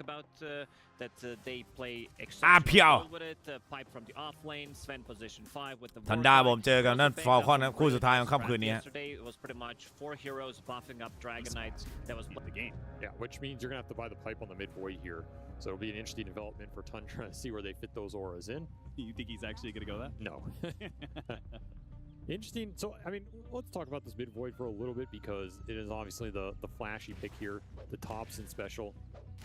about uh, that uh, they play อ่ะเพียว exceptionally well with it. Uh, pipe from the off lane, Sven position five with the ทันด้า Warcry. ผมเจอกับนั่น Fake ฟอลคอน out นะ for คู่สุดท้ายของ Warcry. ค่ำคืนนี้ฮะ Yesterday it was pretty much four heroes buffing up Dragon Knights. That was the game. Yeah, which means you're gonna have to buy the pipe on the mid void here. So it'll be an interesting development for Tundra to see where they fit those auras in. You think he's actually going to go that? No. interesting. So I mean, let's talk about this mid void for a little bit because it is obviously the the flashy pick here, the Thompson special.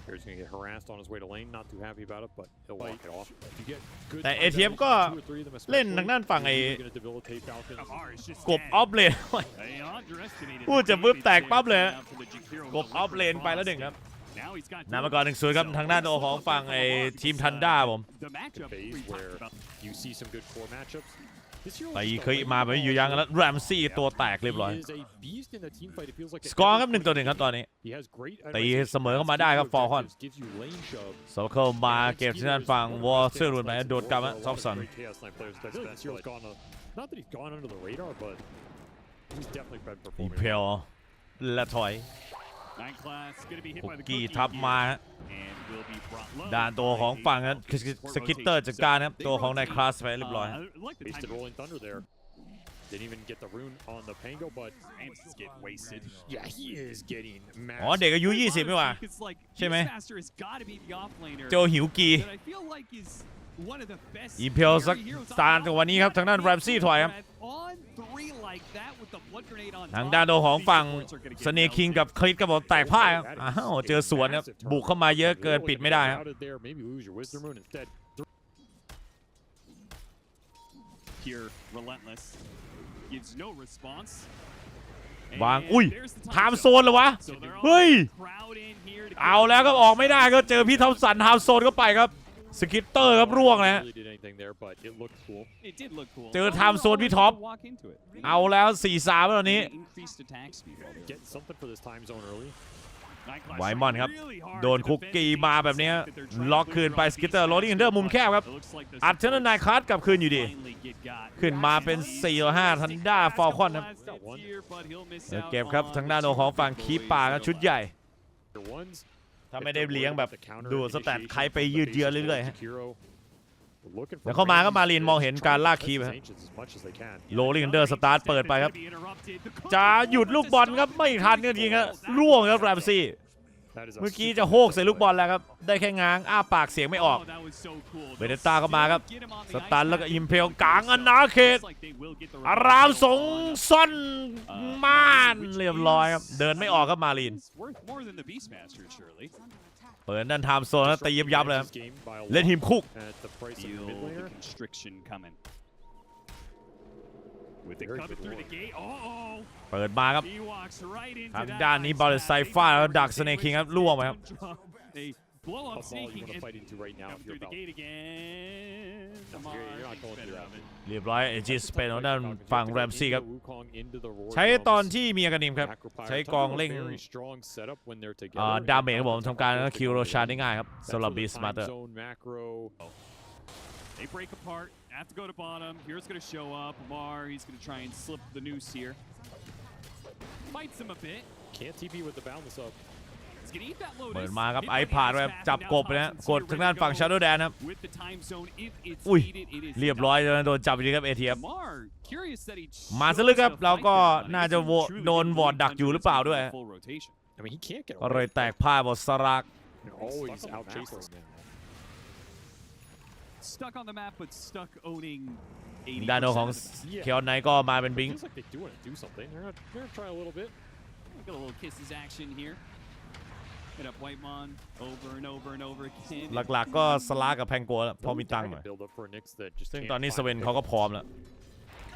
Here's gonna get harassed on his way to lane. Not too happy about it, but he'll walk it off. If you get good แต่ time ATM damage, ก็ two or three of them เล่น especially, ทางด้านฝั่งไอ้ you're gonna debilitate Falcons. Ahar is just กบ dead. ออฟเลน They underestimated พูด the จะปุ๊บ damage แตก there ปั๊บเลย coming ฮะ out from the Jakiro กบออฟเลนไปแล้วหนึ่งครับ Now he's got นำมาก่อนหนึ่งศูนย์ครับทางด้านตัวของฝั่งไอ้ทีมทันด้าผม the matchup phase we talked where about. you see some good core matchups. This hero ไป is just เคย a มาแบบอยู่ยังแล้วแรมซี่ตัวแตกเรียบร้อย He is a beast in the team fight. It feels like สกอร์ครับหนึ่งต่อหนึ่งครับตอนนี้ He has great ตี itemization เสมอเข้ามาได้ครับ gives ฟอ you ลคอน objectives, gives you lane shove. โซเคิลมาเก็บที่ด้านฝั่งวอลเซอร์รุนไปโดดกลับฮะซอฟสัน Great Chaos Knight players I feel like this hero's gone uh, not that he's gone under the radar, but he's definitely been อี performing. เพลและถอย Nine class gonna be hit คุก by the กี้ cookie ทับ here มาฮะ and will be brought low. ด่านตัวของฝั่งนั้นคือสกิตเตอร์จัดการนะครับตัวของนายคลาสไปเรียบร้อย Uh, I like the Wasted time Rolling Thunder there. Didn't even get the rune on the Pango, but and just get wasted. yeah, he is getting อ๋อเด็กอายุ 20 ไม่ว่า It's like ใช่ไหม Beastmaster has got to be the offlaner โจหิวกี อีเพียวสักตาจากวันนี้ครับ ทางด้านแรมซี่ถอยครับ ทางด้านโดของฝั่งสเนคิงกับคลิปก็บอกแตกพ่ายอ้าวเจอสวนครับ บุกเข้ามาเยอะเกินปิดไม่ได้ครับวาง อุ้ยทามโซนเลยวะ เฮ้ย เอาแล้วก็ออกไม่ได้ก็เจอพี่ทอมสันทามโซนเข้าไปครับ สกิตเตอร์ครับร่วงนะฮะ Really did anything there, but it looked cool. It did look cool. เจอ Well, time they're zone all พี่ able ท็อป to walk into it. เอาแล้ว4-3แล้วตอนนี้ Increased attack speed while they're Get something for this time zone early. Nine Clash ไวมอนครับ really hard โดน to คุก defend กี้ against มา the แบบเนี้ย fact that they're trying to ล็อกคืนไป clear สกิตเตอร์โรดิ้งเดอร์มุมแคบครับ It looks like the อัดเทนนายคาร์ดกลับคืนอยู่ดี finally get got. ขึ้นมาเป็น4ต่อ5ทันด้าฟอลคอนครับ Last hits here, but he'll miss เก็บ out ครับ on ทางด้านของฝั่งคีปปาครับชุดใหญ่ Your ones. ถ้าไม่ได้เลี้ยงแบบ The counter ดูสแตท initiation ใครไปยืดเยื้อ from the เรื่อยๆ basis ฮะ of Jakiro. Looking for เดี๋ยวเข้ามาก็ range. มารีนมองเห็นการลากคี Touch บ his ฮะ ancients as much as they can. โรลิงเดอร์สตาร์ทเปิดไปครับ Gonna be interrupted. The จะหยุดลูกบอลครับไม่ทันก็จริงครับร่วงครับแรมซี่ That is a เมื่อกี้ super จะโฮกใส่ลูกบอลแล้วครับ ได้แค่ง้าง อ้าปากเสียงไม่ออก Oh, that was so cool. เบเนต้าก็มาครับ Get him on ส the ตัน ice แล้วก็ back. อิมเพลกลางอนาเขต Looks like they will get the อารามสง on, ซ่อน uh, ม่าน which เรียบร้อยครับ is- เดินไม่ออกครับมารีน is worth more than the Beastmaster, surely. เปิดด้านไทม์โซนแล้วตียับยับเลยครับ This game by a เล่น lot ทีมคุก เปิดมาครับ he walks right into ทาง that ด้านนี้ ice บอล pack. ไซฟ้าแล้วดักสเนคิงครับล่วงไปครับ They blow up Tough ball you sneaking want to and fight into right now come if through you're the about. gate again. Come on, you're not makes going through better that. of it. เรียบร้อยเอจิสเป็นของด้าน Falcons, you ฝั่ง have to แร go มซี่ครับ into Wukong, into the Roar ใช้ตอน drums. ที่มีอาการนิมครับ Macropyre ใช้ Tundra กองเร่ง very strong setup when they're เอ่อ together. ดาเมจครับผมทำการ That's คิวโรชาร์ได้ง่ายครับ That's สำหรับ where บี the สมาร์ time เตอร์ zone macro They break apart. Have to go to bottom. Here's going to show up. Amar, he's going to try and slip the noose here. Fights him a bit. can't TP with the boundless up. He's going to eat that เปิด Lotus. มาครับ Hit ไอ by the ผ่าน ice ไป pack, จับ and ก now บเลยนะ Thompson's กด here ทางด้าน ready to ฝั่ง go ชาร์โดแดนครับ With the time zone, if it's อุ้ย needed, it is เรียบร้อย done. โดนจับอยู่ดีครับเอทีครับ Amar, curious that he มา chose ซะลึกครับ to เรา fight ก็ that one. I น่า guess จะ he โว truly โดน didn't วอร์ด believe ดักอยู่หรือเปล่าด้วย Thunder was gonna go full rotation. I mean, he can't get ก็เลย away. แตกพ่ายบอสรัก They're always Stuck on the out map chasing right now. Stuck on the map, but stuck owning ด้านโน80%ของ of the map. เคียวไนก็มาเป็นบิง Feels like they do want to do something. They're gonna, they're gonna try a little bit. Got a little kisses action here. Hit up Whitemon over and over and over again. หลักๆ ก็สลากับแพงโกะแหละพอมีตังค์หน่อย Build up for a Nyx that just ซึ่ง can't ตอนนี้ find สเวน the เขาก็ pick. พร้อมแล้ว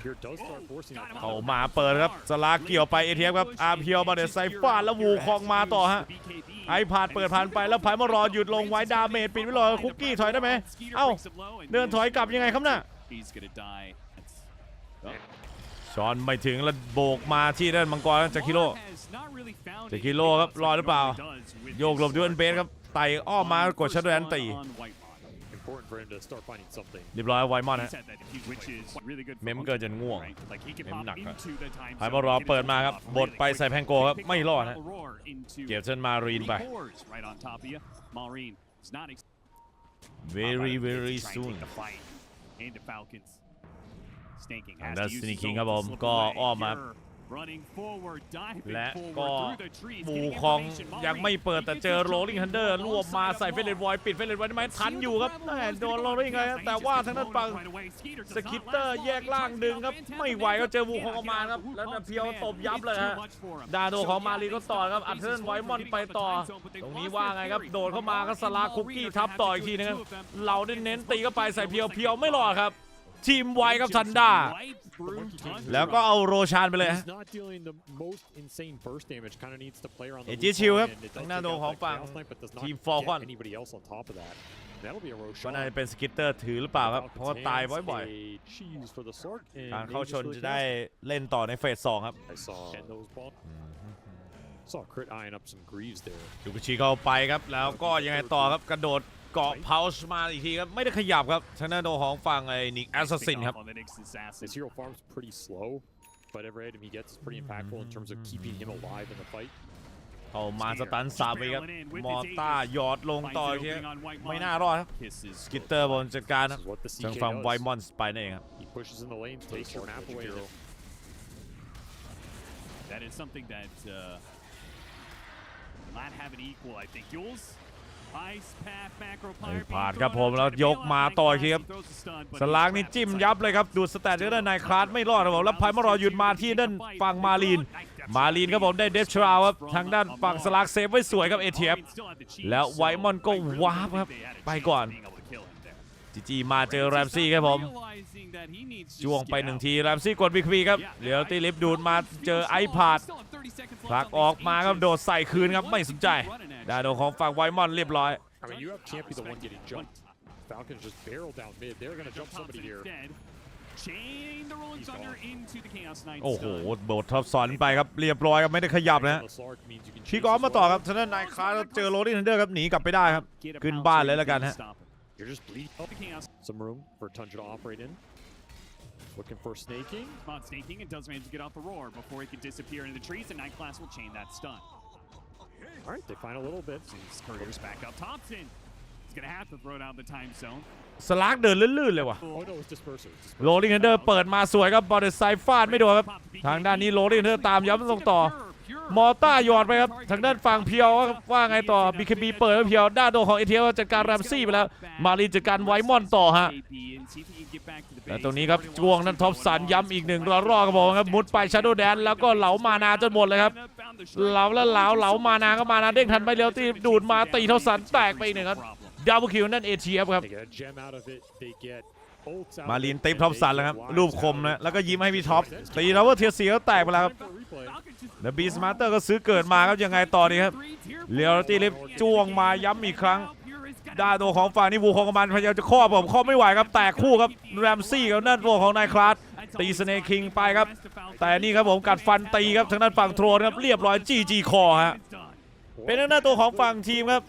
Here does start forcing out เขา Power. มาเปิดครับสลาเกี่ยวไปเอทีครับอาเพียวมาเดไซฟ้าแล้ววูคองมาต่อฮะ ไอผ่านเปิดผ่านไปแล้วไผ่มารอหยุดลงไว้ดาเมจปิดไว้รอคุกกี้ถอยได้ไหมเอ้าเดินถอยกลับยังไงครับน่ะชอนไม่ถึงแล้วโบกมาที่ด้านมังกรจากคิโร่จากคิโร่ครับรอหรือเปล่า โยกหลบด้วยเบสครับไต่อ้อมมากดชัดแดนตี important for him to start finding something. เรียบร้อยไวมอน He ฮะ said that which is really good. for เมม Monkey, เกินจนง่วง right? Like he can เมม pop หนักครับ into the time ไผ่ zone, มารอ get his เปิดมา foot ครับ off บด really ไป quick. ใส่แพงโกครับ ไม่รอดฮะ Roar into เก็บเส้นมารีนไป three cores right on top of you. Maureen is not ex- very About to very try and soon take the fight into Falcons. Snaking ทาง has ด้าน to use ซินิ his คิง zone ครับ to ผม slip ก็ away. อ้อมมา Pure running forward, diving และ forward ก็ through the trees, บู getting คอง information. ยัง Maureen, ไม่เปิด he แต่ gets เจอ his โรลลิง jump ฮันเดอร์ in รวบมา alongside ใส่เฟ of เลน Law. วอยปิดเฟเลนไว้ได้ไหมทันอยู่ครับแม่โดนโรลลิงเลยครับแต่ว่าทางด้านฝั่งสกิตเตอร์แยกล่างดึงครับ ไม่ไหวก็เจอวูคองออกมาครับ แล้วนาเพียวตบยับเลยฮะดาโดของมารีก็ต่อครับอัดเทิร์นไวมอนไปต่อ ตรงนี้ว่าไงครับ โดดเข้ามาก็สลาคุกกี้ทับต่ออีกทีนึงครับเราได้เน้นตีเข้าไปใส่เพียวเพียวไม่รอดครับ ทีมไวครับทันด้าแล้วก็เอาโรชานไปเลยฮะ He's not dealing the most insane burst damage. Kind of needs to play around the เอ loop จิชิล line ครับ and it does ทางด้าน take โด out ของ that ฝั่ง Chaos Knight, but does not ทีม get Falcon anybody else on top of that. That'll be a ก็ Roshan. น่าจะเป็นสกิตเตอร์ถือหรือเปล่าครับ เพราะว่าตายบ่อย A cheese for the Sark ๆ and การ maybe เข้า just ชน for the จะได้ Chaos เล่นต่อในเฟสสองครับ Knight. I saw those ball. Saw Crit eyeing up some Greaves there. ยูกุชิเข้าไปครับ แล้วก็ยังไงต่อครับกระโดด เกาะเพาชมาอีกทีครับ ไม่ได้ขยับครับทางด้านโดของฝั่งไอ้นิกแอสซัสซินครับ His hero farm's pretty slow, but every item he gets is pretty impactful in terms of keeping him alive in the fight. เข้ามาสตันสามไปครับ มอต้าหยอดลงต่ออีกทีครับไม่น่ารอดครับสกิตเตอร์บนจัดการค This รับ is what the ทาง CK ฝั่ง does. ไวมอนส์ไปนั่นเองครับ He pushes in the lanes, takes your map away. and That is something that uh, will not have an equal, I think. Jules, ice path, macro ไม่ pyre ผ่าน beam ครับ thrown ผม out, แล้ว trying to ยก bail out มา Nine ต่ออี Class. กทีครับ He throws a stun, but ส he's ลากนี่ trapped จิ้ม inside. ยับเลยครับ ดูดสแตทจากด้านนายคลาสไม่รอดครับผมแล้วไพมารอหยุดมาที่ด้านฝั่งมาลีน มาลีนครับผมได้เดฟชราวครับทางด้านฝั่งสลากเซฟไว้สวยครับเอทีเอฟแล้วไวมอนก็วาร์ปครับไปก่อน จีจีมาเจอแรมซี่ครับผมจ้วงไปหนึ่งทีแรมซี่กดบีคีครับเดี๋ยวตีลิฟต์ดูดมาเจอไอพาดผลักออกมาครับโดดใส่คืนครับไม่สนใจดาโดของฝั่งไวมอนเรียบร้อย I mean, you have can't be the one getting jumped. Falcons just barrel down mid. They're gonna jump somebody here. Chain the Rolling He's Thunder gone. into the Chaos Knight โอ้โห stun. โบดท็อปสอนไปครับ เรียบร้อยครับ ไม่ได้ขยับนะฮะ The Sark means you can ชี chase กอฟ as มาต่อ well. ครับทางด้านนายคลาสเจอโรดี้ทันเดอร์ครับ หนีกลับไปได้ครับ Get him ขึ้น out บ้าน so เลย you แล้วกัน can ฮะ stop him. You're just bleeding. The Chaos Some room for Tunja to operate in. Looking for snaking. Mod snaking and does manage to get off the roar before he can disappear into the trees, and Night Class will chain that stun. All right, they find a little bit. His career's back up. Thompson is gonna have to throw down the time zone. สลากเดินลื่นๆเลยว่ะ Oh no, it's disperser. It's disperser. โรลิงทันเดอร์เปิดมาสวยครับบอลเดอร์ไซฟาดไม่โดนครับ ทางด้านนี้โรลิงทันเดอร์ตามย้ำลงต่อ มอต้าหยอดไปครับทางด้านฝั่งเพียวว่าไงต่อ BKB เปิดเพียวด้านโดของเอเทียจัดการแรมซี่ไปแล้ว มารีจัดการไวมอนต่อฮะและตรงนี้ครับจ้วงนั้นท็อปสันย้ำอีกหนึ่งรอรอครับผมครับมุดไปชาร์โดแดนแล้วก็เหลามานาจนหมดเลยครับเหลาแล้วเหลาเหลามานาก็มานาเด้งทันไปเร็วตีดูดมาตีเท่าสันแตกไปอีกหนึ่งครับดับเบิลคิวนั่นเอทีเอฟครับ They get a gem out of it. They get bolts out มา of ลี it, น and ติปท็อป they สันแล้ว get ครับ lives รูป out คม of นะ it. แล้วก็ยิ้มให้พี่ท็อปตีแล้วว่าเทียร์สีก็แตกไปแล้วครับ Time for a replay. แล้วบีสมาร์เตอร์ก็ซื้อเกิดมาครับยังไงต่อดีครับเรียลตี้ลิฟต์จ้วงมาย้ำอีกครั้งด้านตัวของฝั่งนี่วูของกมันพยายามจะครอบผมครอบไม่ไหวครับ แตกคู่ครับแรมซี่กับด้านตัวของนายคลาสตีสเนคิงไปครับ แต่นี่ครับผมกัดฟันตีครับทางด้านฝั่งโทรนครับเรียบร้อยจีจีคอฮะ เป็นทางด้านตัวของฝั่งทีมครับ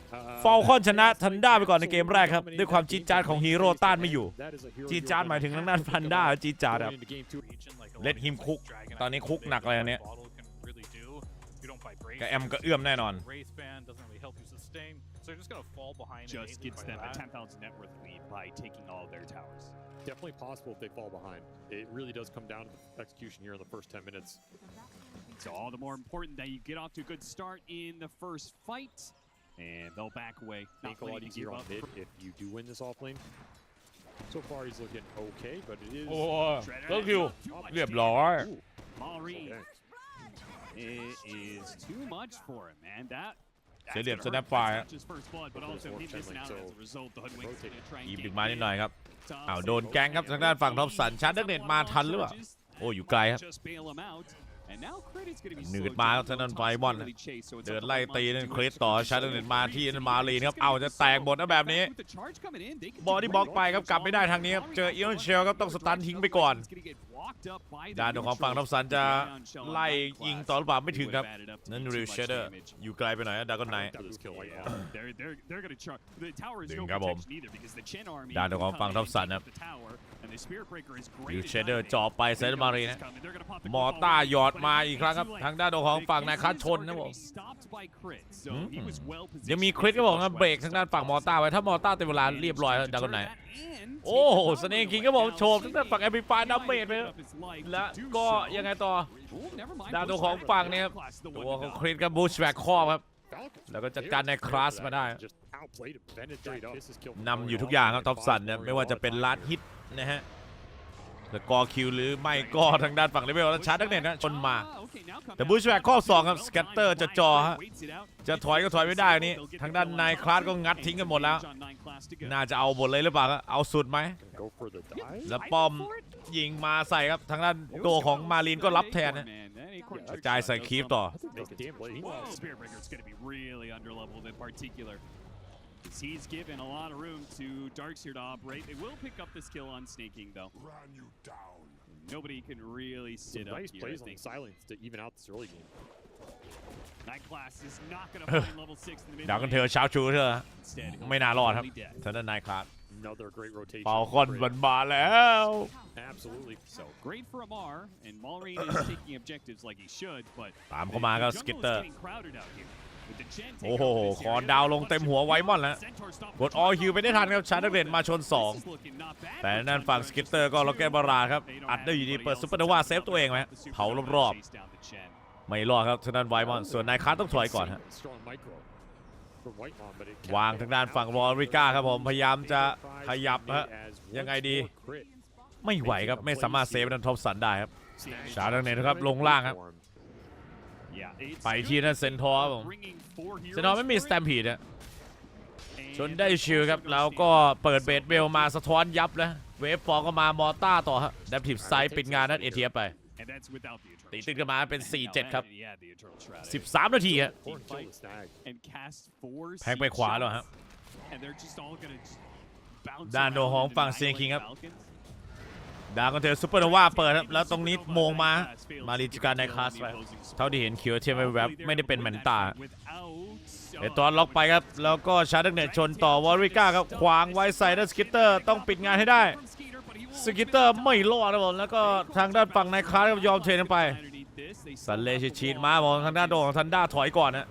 ฟอลคอนชนะทันด้าไปก่อนในเกมแรกครับ ด้วยความจี๊ดจ๊าดของฮีโร่ต้านไม่อยู่ That is a hero จี๊ดจ๊าดหมายถึงทางด้านฟันด้าจี๊ดจ๊าดครับ going into game two. Let him cook ตอนนี้คุกหนักเลยอันเนี้ยกับแอมก็เอื้อมแน่นอน Wraith Band doesn't really help you sustain, so you're just gonna fall behind. Just innately gets by them a that. 10,000 net worth lead by taking all of their towers. Definitely possible if they fall behind. It really does come down to the execution here in the first 10 minutes. So all the more important that you get off to a good start in the first fight, and they'll back away. Not Make a lot planning to easier give on up. mid if you do win this off lane. So far, he's looking okay, but it is. โอ้ Shredder ก็ has คิว not too much เรียบ damage. ร้อย Maureen, Okay. it is too much for him, man. That. that's Sẽ liệp gonna snap hurt. That's fire. not just first blood, but Hopefully also it's him more missing out channeling, as a result. The Hoodwink's rotate. gonna try and หยิบ get อีกมานิดหน่อยครับ Thompson อ้าวโดนแก๊งครับทางด้านฝั่งท็อปสันชาร์จเน็ตมาทันหรือเปล่า โอ้อยู่ไกลครับ Just bail him out. And now Critty's gonna be หนืด slowed มาค down, รับทางด้าน though ไฟ Thompson บอล really chase, so it's เดิ up น to ไล่ Vimon's ตี to นั่น do คริส much ต่อ damage. ชาร์จเน็ตมาที่ Crazy นั่นมาลีนครับ Crazy เอาจะแตกหมดนะแบบนี้ With the charge coming in, they can บอดี้บล็อกไปครับกลับไม่ได้ทางนี้ครับเจออีออนเชลครับต้องสตันทิ้งไปก่อน It's gonna get locked up by the ด้านของฝั่ง neutral ท็อปสันจะ Brown shell on ไล่ Nightclass. ยิงต่อหรือเปล่าไม่ถึงครับ Would have added up to นั่น be ริว too เช much เดอร์ damage. อยู่ไกลไปหน่อยดากอนไน For this kill right Yeah, now. they're they're they're gonna try. The tower is ดึ no งครับผม protection either because the Chen army ด้าน will ของ come ฝั่ง in ท็อป and สัน take ครับ the tower, and the Spirit Breaker is great ริว at เชเดอร์ timing. เจาะไปเซนต์มารีนะ Coming. They're gonna pop the มอ Cobalt ต้า Bomb, หยอด but มา it's อีกครั้งครับ too late. ทางด้านของฝั่ง The นายคัท Kisses ชน are นะ gonna ผ be ม stopped by crit, so he was well ยัง positioned มีคริสก็บอกนะ with เบรก the ทางด้านฝั่งมอต้าไว้ ถ้ามอต้าเต็มเวลาเรียบร้อยแล้วดากอนไน And โอ้โห take the สเนก power คิง away. ก็บอก Now, โชว์ทางด้านฝั่งแอมพลิฟาย he ดา might เมจ give ไป up his life to และ do ก็ so. ยังไงต่อ Oh, never mind. ด้านตัว Bush ของ Whacker. ฝั่งเนี่ยครับ Class the ตัว one ของ to คริสกับบูชแวกคอบครับ Falcons. แล้วก็จัดการในคลาสมาได้ Just outplayed him. Bennett straight up. This is kill นำอยู่ทุกอย่างครับท็อปสันเนี่ยไม่ว่าจะเป็นลาดฮิตนะฮะ แล้วกอคิวหรือไม่ก็ทางด้านฝั่งเลเวลแล้วชาร์จนักเน็ตนะชนมา Ah, okay, now come แต่ back. บูชแวกข้อสองครับ Well สแกตเตอร์ done จะ by จอ Crit. ฮะ Waits it out. จะถอยก็ถอยไม่ได้นี่ทางด้านนายคลาสก็งัดทิ้งกันหมดแล้ว น่าจะเอาหมดเลยหรือเปล่าครับเอาสุดไหม Go for the dive. แล้วป้อมยิงมาใส่ครับทางด้านตัวของมารีนก็รับแทนนะกระจายใส่คีฟต่อ He's given a lot of room to Darkseer to operate. They will pick up the skill on snaking though. Nobody can really sit Some up nice here, plays I on the think. silence to even out this early game. Night Class is not going to find level 6 in the mid ดาวกันเธอเช้าชูเธอ Instead, he'll ไม่น่ารอดครับ be dead. ทางด้านนายคลาส Another great rotation. เป่าคอน Great. มันมาแล้ว Absolutely. So great for Amar, and Malrine is taking objectives like he should, but ตามเข้ามาก็ the ส jungle กิ is ตเตอร์ getting crowded out here. โอ้โห คอนดาวลงเต็มหัวไวมอนแล้ว กดออฮิวไปได้ทันครับ ชาร์จนักเน็ตมาชน This is looking not bad แต่นั่นฝั่งสกิตเตอร์ก็ล็อกเก็ตบาราครับ อัดได้อยู่ดีเปิดซุปเปอร์โนวาเซฟตัวเองไว้เผารอบๆ ไม่รอดครับทางด้านไวมอน ส่วนนายคลาสต้องถอยก่อนฮะวางทางด้านฝั่งวอริก้าครับผม พยายามจะขยับฮะ ยังไงดี ไม่ไหวครับ ไม่สามารถเซฟนันท็อปสันได้ครับ ชาร์จนักเน็ตนะครับลงล่างครับ ไปที่นั่นเซนทอร์ครับผม bringing four เซนทอร์ heroes ไม่มีส for แต it. มพีดอะ And ชนได้ชิลครับแล้วก็เปิดเบสเบลมาสะท้อนยับแล้วเวฟฟอร์ก็มามอต้าต่อฮะดับทิฟไซด์ปิดงานนั่นเอเทียไป And that's without the Eternal ตีตึ้งกันมาเป็น Shroud. 4-7 ครับ He had the Eternal Shroud. 13 นาทีฮะ Four kill the snag. And cast four แพ็กไป siege ขวาแล้วฮะ shots, And they're just all gonna just bounce ด้านโดนของ around and ฝั่ง annihilate Snake King ครับ Falcons. ดาวกันเถอะซูเปอร์โนวาเปิดครับแล้วตรงนี้โมงมามารีจิการในคลาสไปเท่าที่เห็นเขียวเทียมแวบไม่ได้เป็นแมนตา Without, ไอตอนล็อกไปครับ แล้วก็ชาร์ดเนตชนต่อวอริก้าครับขวางไว้ใส่ด้านสกิตเตอร์ต้องปิดงานให้ได้สกิตเตอร์ไม่รอดนะผมแล้วก็ทางด้านฝั่งในคลาสก็ยอมเทรนไปสันเลชชีดมาผมทางด้านโดของทันด้าถอยก่อนนะ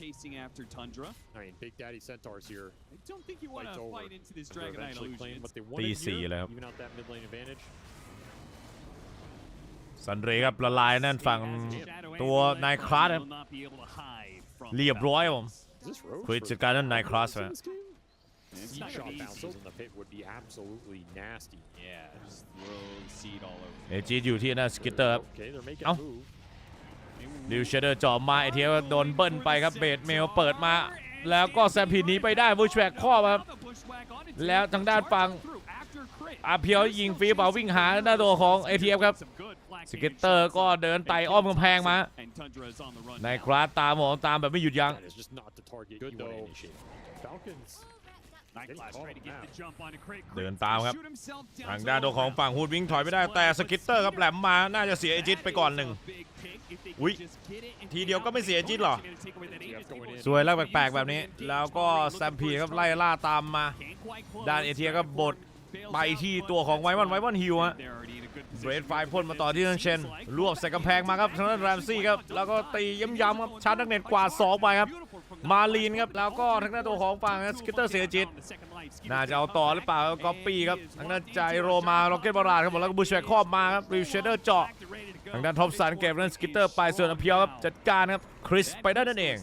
chasing after Tundra. I mean, Big Daddy Centaurs here. I don't think you want Fight's to over. fight into this They're Dragon Knight eventually playing illusion. what they wanted DC here, เลยครับ even out that mid lane advantage. ซันเรย์ครับละลายนั่นฝั่งตัวนายคลาสครับเรียบร้อยครับผม Is this Roach? คุยจัดการด้านในคลาส in ไป this game? It's Seed not shot gonna be bounces easy. in the pit would be absolutely nasty. Yeah, just throw seed all over. เอจีอยู่ที่หน้าสกิตเตอร์ครับ Okay, they're making Áo. a move. ดิวเชเดอร์จ่อมาไอเทียโดนเบิ้ลไปครับเบดเมลเปิดมา แล้วก็แซมพีหนีไปได้บูชแวกข้อมาครับแล้วทางด้านฝั่งอาเพียวยิงฟรีเปล่าวิ่งหาหน้าตัวของเอทีเอครับสเก็ตเตอร์ก็เดินไต่อ้อมกำแพงมาในคลาสตามหมองตามแบบไม่หยุดยั้ง เดิน Crit ตามครับ shoot himself down ทาง to ด้าน the ตัวของ ground. ฝั่งฮูดวิ่งถอยไม่ได้แต่สกิตเตอร์ครับแหลมมาน่าจะเสียเอจิตไปก่อนหนึ่งอุ๊ยทีเดียวก็ไม่เสียจิตหรอ สวยแล้วแปลกๆแบบนี้ แล้วก็แซมพีครับไล่ล่าตามมา ด้านเอเทียก็บดไปที่ตัวของไวมอนไวมอนฮิวฮะเบรดไฟพ่นมาต่อที่นั่นเชนรวบใส่กำแพงมาครับทางด้านแรมซี่ครับแล้วก็ตีย้ำๆครับชาร์จนักเน็ตกวาดสองไปครับ มาลีนครับแล้วก็ทางด้านตัวของฝั่งสกิตเตอร์เสียจิต น่าจะเอาต่อหรือเปล่าก๊อปปี้ครับทางด้านใจโรมาล็อกเก็ตบาราดครับผมแล้วก็บูชแวกครอบมาครับริวเชเดอร์เจาะทางด้านท็อปสันเก็บเล่นสกิตเตอร์ไปส่วนอเพียวครับจัดการครับคริสไปได้นั่นเอง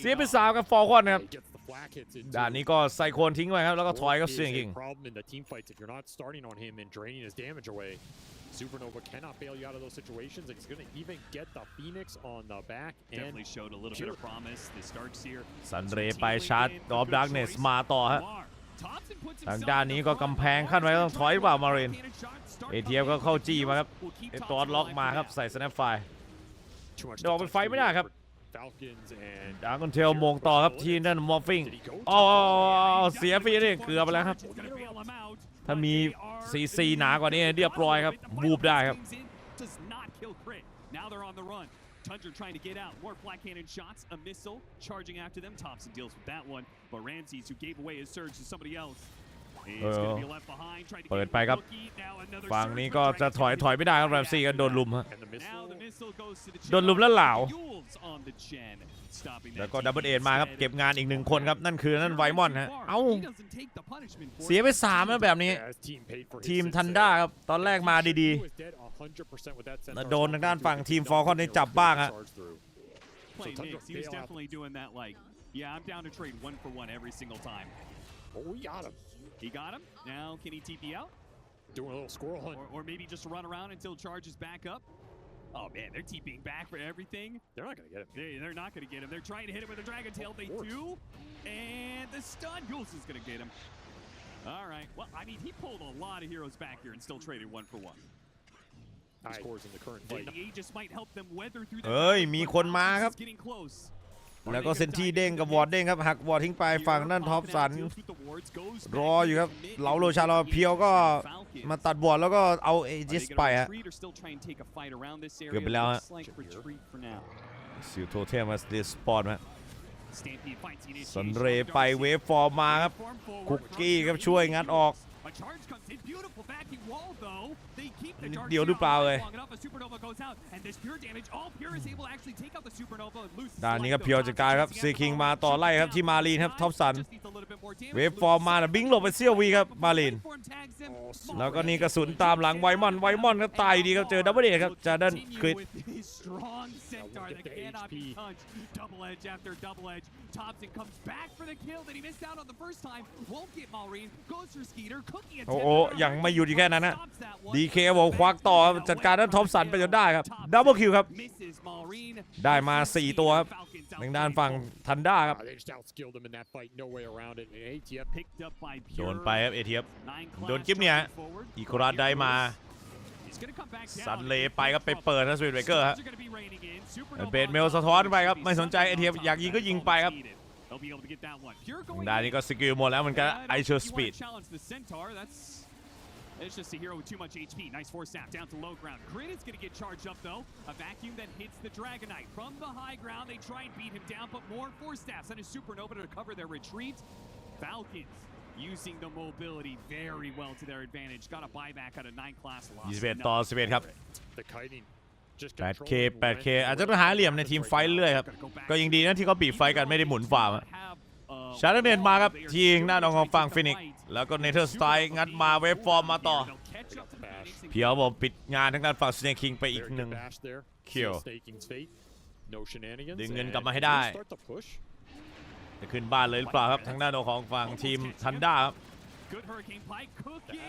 เสียไปสามกับฟอร์คอนครับ He gets the flak hits into ด่านนี้ก็ไซโคนทิ้งไว้ครับแล้วก็ถอยกับ Wolf เสียง is ยิง a problem in the team fights if you're not starting on him and draining his damage away. Supernova cannot bail you out of those situations. and He's going to even get the Phoenix on the back end. Definitely showed a little bit of promise. The starts here. ซันเรย์ไปชาร์จดอฟดักเนสมาต่อฮะทางด้านนี้ก็กำแพงขั้นไว้ต้องถอยหรือเปล่ามารินเอทีเอฟก็เข้าจี้มาครับไอตอดล็อกมาครับใส่สแนปไฟ Too much ดอก to เป็น touch ไฟ through ไม่ได้ here ครับ for Falcons and ดาร์กอนเทลมงต่อครับ ที่นั่นมอฟฟิง Did he go อ๋อ to- เสียฟรีนี่เกือบไปแล้วครับ Gonna bail him out, ถ้ามีซีซีหนากว่านี้เรียบร้อยครับบูบได้ครับ Does not kill crit. Now they're on the run. Tundra trying to get out. More flat cannon shots. A missile charging after them. Thompson deals with that one. But Ramses, who gave away his surge to somebody else, is going to be left behind. Trying to เปิด get ไปครับ Rookie. Now another ฝั่ง surge นี้ for ก็จะ Dragon ถอย Tail. ถอยไม่ได้ครับแรมซี่ก็โดนลุมฮะ and the Now the missile. missile goes to the โดนลุมแล้วเหลา Yules on the Chen, stopping that แล้วก็ team ดับเบิลเอมาครับ instead. เก็บงานอีกหนึ่งคนครับ นั่นคือนั่นไวมอนฮะ เอ้า He doesn't take the punishment for เสีย it. ไปสามแล้วแบบนี้ Yeah, his team paid for his ทีม success. ทันด้าครับ ตอนแรกมาดี He was dead 100% with that ๆแล้ว Centaur โดน shot ทางด้าน through ฝั่ง the ทีม double ฟอลคอนได้ kill จับบ้างฮะ charge through. Playing Tundra Knicks, he was bail out. definitely doing that like, yeah, I'm down to trade one for one every single time. Oh, we got him. He got him. Now can he TP out? Doing a little squirrel hunt. Or, or maybe just run around until charges back up? Oh man, they're TPing back for everything. They're not going to get him. They, they're not going to get him. They're trying to hit him with a Dragon Tail. They course. do. And the stun. Yules is going to get him. All right. Well, I mean, he pulled a lot of heroes back here and still traded one for one. He Aye. scores in the current The fight. Aegis might help them weather through เอ้ย that. มีคนมาครับ Getting close. แล้วก็เซนที่เด้งกับวอร์ดเด้งครับหักวอร์ดทิ้งไปฝั่งนั่นท็อปสัน รออยู่ครับเหลาโรชารอเพียวก็มาตัดบอร์ดแล้วก็เอาเอจิสไปฮะเกือบไปแล้วฮะซิลโทเทมมาสเตสปอร์ตฮะสันเรย์ไปเวฟฟอร์มมาครับคุกกี้ครับช่วยงัดออกนิด เดียวหรือเปล่าเลยด้านนี้ครับเพียวจัดการครับซีคิงมาต่อไล่ครับที่มารีนครับท็อปสันเวฟฟอร์มมาแต่บิงหลบไปเซี่ยววีครับมารีนแล้วก็นี่กระสุนตามหลังไวมอนไวมอนก็ตายดีครับเจอดับเบิลเอครับจาดันคริด Strong centaur look that at the cannot be HP. touched. Double edge after double edge. Thompson comes back for the kill that he missed out on the first time. Won't get Maureen. Goes for Skeeter. Cookie โอ้ attempt โห to run ยังไม่หยุดอยู่แค่นั้นนะ stops that one. ดีเคบอกควักต่อครับจัดการด้านท็อปสันไปจนได้ครับดับเบิลคิวครับ Misses Maureen. ได้มา 4 ตัวครับ Falcons ทางด้านฝั่งทันด้าครับ Uh, they just outskilled him in that fight. No way around it. And ATF Picked up by โด Pure. นไปครับเอทีฟ Nine โดน class กิ๊บเนี่ย charging forward. อีโคราชได้มา He's gonna come back down. สันเลไปครับไปเปิดนะสวีทเบเกอร์ฮะ Suns are gonna be raining in. Supernova เบดเมลสะท้อนไปครับไม่สนใจ ATF อยากยิงก็ยิงไปครับ They'll be able to get that one. Pure ทาง going ด้าน in. นี้ก็สกิลหมดแล้วเหมือนกัน Yeah, ไอ don't เชอ think ร์ส you ปีด wanna challenge the Centaur. That's it's just a hero with too much HP. Nice force snap down to low ground. Grid is going to get charged up though. A vacuum that hits the Dragonite from the high ground. They try and beat him down, but more force snaps and a supernova to cover their retreat. Falcons using the mobility very well to their advantage. Got a buyback out of nine class loss. 21 ต่อ 11 ครับ the kiting. Just 8K controlling 8K when อาจจะต้องหาเหลี่ยมในทีมไฟท์เรื่อยครับ ก็ยังดีนะที่เขาบีบไฟกันไม่ได้หมุนฝ่าอะชาร์ลเนตมาครับทีงหน้าดองของฝั่งฟินิกซ์แล้วก็เนเธอร์สไตล์งัดมาเวฟฟอร์มมาต่อ เพียวบอกปิดงานทางด้านฝั่งสเนคิงไปอีก Very หนึ่ง good bash there. Kill. Seal Staking's fate. No shenanigans. ดึงเงิน and กลับมาให้ they ได้ start to push. จะขึ้นบ้านเลยหรือเปล่าครับทางด้านของฝั่งทีมทันด้าครับ Good hurricane pike cookie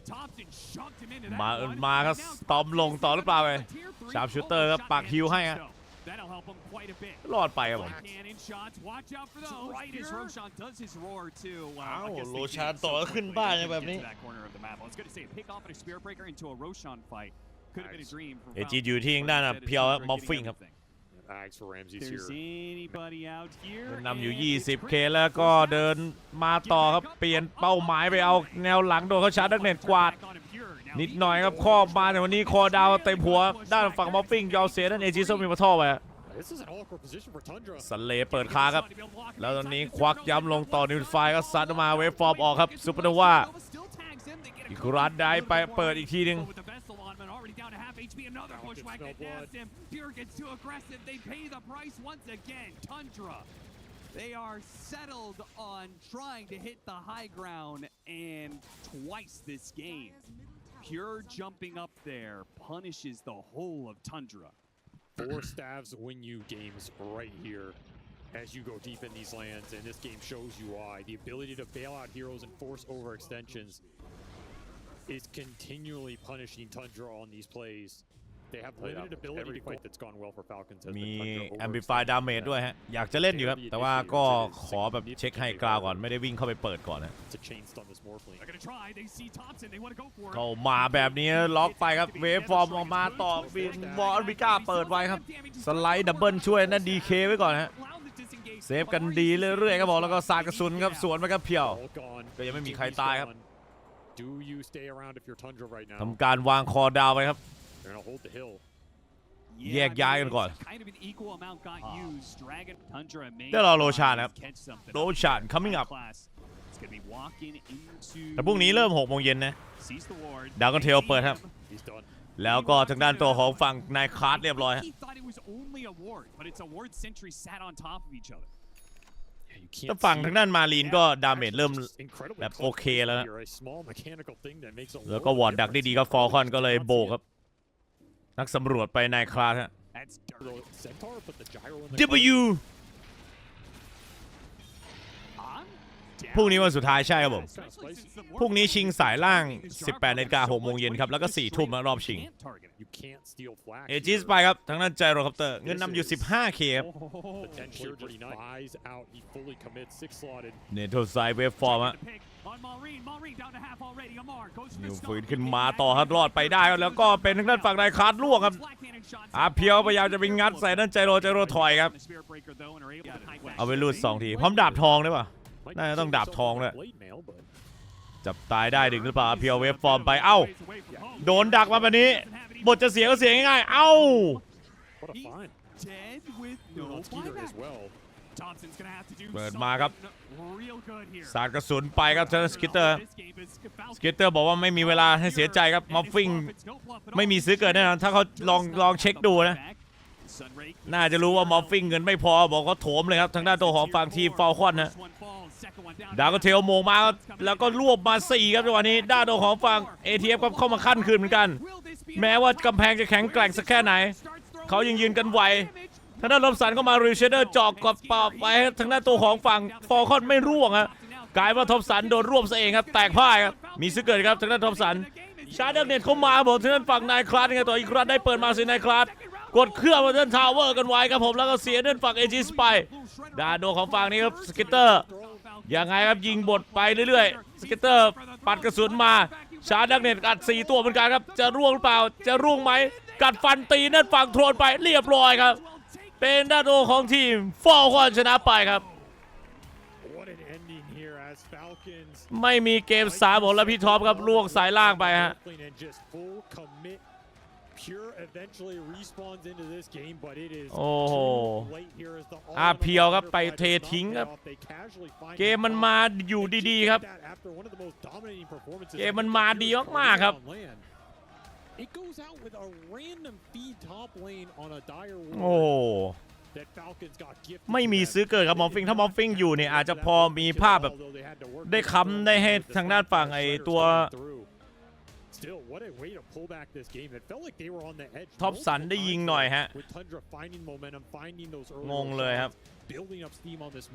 That is off a- the Uh-oh. buyback. Thompson shoved him into that มา one. มาครับ Now สตอมลงต่อหรือเปล่าเลย tier three. ชาร์ปชูเตอร์ครับปักฮิวให้ฮะ That'll help him quite a bit. รอดไปครับผม Light cannon shots. Watch out for those. Right as Roshan does his roar too. Wow, I Ow, guess they Roshan did it ต่อ so ขึ้น quickly บ้าน they แบบ couldn't นี้ get to that corner of the map. I was gonna say a pick off and a spear breaker into a Roshan fight. Could have been a dream from เอจี Falcons, อยู่ที่ทางด้าน but instead it's เพียว Tundra มอฟ getting ฟิงครับ นำอยู่ and it's 20k Chris แล้วก็ Forsyth. เดินมาต่อครับ เปลี่ยนเป้าหมายไปเอาแนวหลังโดนเขาชาร์จดักเน็ตกวาด นิดหน่อยครับครอบมาแต่วันนี้คอดาวเต็มหัว ด้านฝั่งมอฟฟิงยาวเสียนั่นเอจิโซมีมาท่อไป This is an awkward position for Tundra. สันเลเปิดค้าครับ แล้วตอนนี้ควักย้ำลงต่อนิวไฟก็ซัดมาเวฟฟอร์มออกครับซูเปอร์โนวาอีกรัดได้ไปเปิดอีกทีหนึง already down HP, another pushback that smell nabs him. Pure gets too aggressive. They pay the price once again. Tundra. They are settled on trying to hit the high ground and twice this game. Pure jumping up there punishes the whole of Tundra. Four staves win you games right here as you go deep in these lands, and this game shows you why. The ability to bail out heroes and force overextensions is continually punishing Tundra on these plays. They have limited ability every fight that's gone well for Falcons has มี been Tundra Amplify Damage ด้วยฮะ อยากจะเล่นอยู่ครับ แต่ว่าก็ขอแบบเช็คให้กราวก่อน ไม่ได้วิ่งเข้าไปเปิดก่อนนะ to chain stun this Morphling. They're gonna try. They see Thompson. They want to go for it. เข้ามาแบบนี้ล็อกไปครับ เวฟฟอร์มออกมาต่อวินบอลวิก้าเปิดไว้ครับ สไลด์ดับเบิลช่วยนั่นดีเคไว้ก่อนฮะ เซฟกันดีเรื่อยๆครับบอกแล้วก็สาดกระสุนครับสวนไปครับเพียว All gone. ก็ยังไม่มี Do ใคร you ตาย stay ครับ on? Do you stay around if you're Tundra right now? ทำการวางคอดาวไปครับ They're gonna hold the hill. แยกย้ายกันก่อน Kind of an equal amount got used. Dragon Tundra may เดี๋ยวรอโรชานครับ catch something โรชาน coming up Class. It's gonna be walking into แต่พรุ่งนี้เริ่ม6โมงเย็นนะ Sees the ward. ดาวกันเทลเปิดครับ He's done. แล้วก็ทางด้านตัวของฝั่งนายคาร์ดเรียบร้อยฮะ He thought it was only a ward, but it's a ward sentry sat on top of each other. Yeah, you can't ถ้าฝั่ง see ทางด้านมารีนก็ดาเมจเริ่ม just incredibly แบบ close โอเคแล้วนะ You're a small mechanical thing that makes a แล้วก็ world วอ of ร์ดดักได้ difference. ดีครับฟอลคอนก็เลยโบกครับ นักสำรวจไปนายคลาสฮะ That's พรุ่งนี้วันสุดท้ายใช่ครับผม Especially since the พรุ่งนี้ชิงสายล่าง Warframe 18นาฬิกา6โมงเย็นครับ แล้วก็ 4 ทุ่มนะรอบชิง Can't target him. You can't steal flash เอจิส here. ไปครับทางด้านไจโรคอปเตอร์เงินนำอยู่ 15k ครับ Potentially just buys out. He fully commits. Six slotted. เนโทไซเวฟฟอร์มฮะ The pick on Maureen. Maureen down to half already. Amar goes for นิ the ว stun. ฝืนขึ้นมาต่อครับรอดไปได้ครับแล้วก็เป็นทางด้านฝั่งนายคลาสล่วงครับ Black Cannon shots อาเพียวพยายามจะไปงัดใส่ด้านไจโรไจโรถอยครับ The Spirit Breaker, though, and are able to hide back. เอาไปรูดสองทีพร้อมดาบทองได้ป่ะ Might น่าจะต้อง consider ดาบทอง himself ด้วย a blade mail, but จับตายได้ดึงหรือเปล่าอาเพียวเวฟฟอร์มไปเอ้าโดนดักมาแบบนี้ บทจะเสียก็เสียง่ายๆเอ้า what a find. Dead with No, no on Skeeter buyback. as well. Thompson's gonna have to do เปิดมาครับ something real good here. สาดกระสุนไปครับทางด้านสกิตเตอร์ This game is Falcon สกิตเตอร์บอกว่าไม่มีเวลาให้เสียใจครับ มอฟฟิง ไม่มีซื้อเกินแน่นอน ถ้าเขาลองลองเช็คดูนะ น่าจะรู้ว่ามอฟฟิงเงินไม่พอ บอกเขาโถมเลยครับ ทางด้านตัวของฝั่งทีมฟอลคอนนะ ดาวก็เทลโมงมาแล้วก็รวบมา4ครับจังหวะนี้ด้านตัวของฝั่ง ATF ก็เข้ามาขั้นคืนเหมือนกัน แม้ว่ากำแพงจะแข็งแกร่งสักแค่ไหน เขายังยืนกันไหวทางด้านลบสันก็มารีเชเดอร์จอกกับปอบไปครับทางด้านตัวของฝั่งฟอลคอนไม่ร่วงฮะกลายว่าทอมสันโดนรวบซะเองครับแตกพ่ายครับมีซื้อเกิดครับทางด้านทอมสันชาร์เดอร์เน็ตเข้ามาบอกทางด้านฝั่งนายคลาสไงต่ออีกครั้งได้เปิดมาสินายคลาสกดเครื่องมาด้านทาวเวอร์กันไว้ครับผมแล้วก็เสียด้านฝั่งเอจิสไปด้านโดนของฝั่งนี้ครับสกิตเตอร์ ยังไงครับยิงบทไปเรื่อยๆ สเก็ตเตอร์ปัดกระสุนมา ชาร์ดักเน็ตกัด4ตัวเหมือนกันครับ จะร่วงหรือเปล่า จะร่วงไหม กัดฟันตีนั่นฝั่งโทรนไปเรียบร้อยครับ เป็นด้านโดของทีมฟอลคอนชนะไปครับ ไม่มีเกมสามหมดแล้วพี่ท็อปครับล่วงสายล่างไปฮะ โอ้โห too late here as the อาเพียวครับไป Fighter เท does not ทิ้งครับ pay off. They casually find เกมมันมาอยู่ดีๆครับ that after one of the most dominating performances เกมมันมาดีมากๆครับ on land. It goes out with a random feed top lane on a dire โอ้ ward that Falcons got gifted ไม่มี to them. ซื้อเกิดกับมอฟฟิงถ้ามอฟฟิงอยู่เนี่ยอาจจะพอมีภาพแบบ ได้ค้ำได้ให้ทางด้านฝั่งไอ้ตัว Still, what a way to pull back this game. It felt like they were on the edge. ท็อปสัน multiple ได้ยิง times หน่อยฮะ With Tundra finding momentum, finding those early งงเลยครับ building up steam on this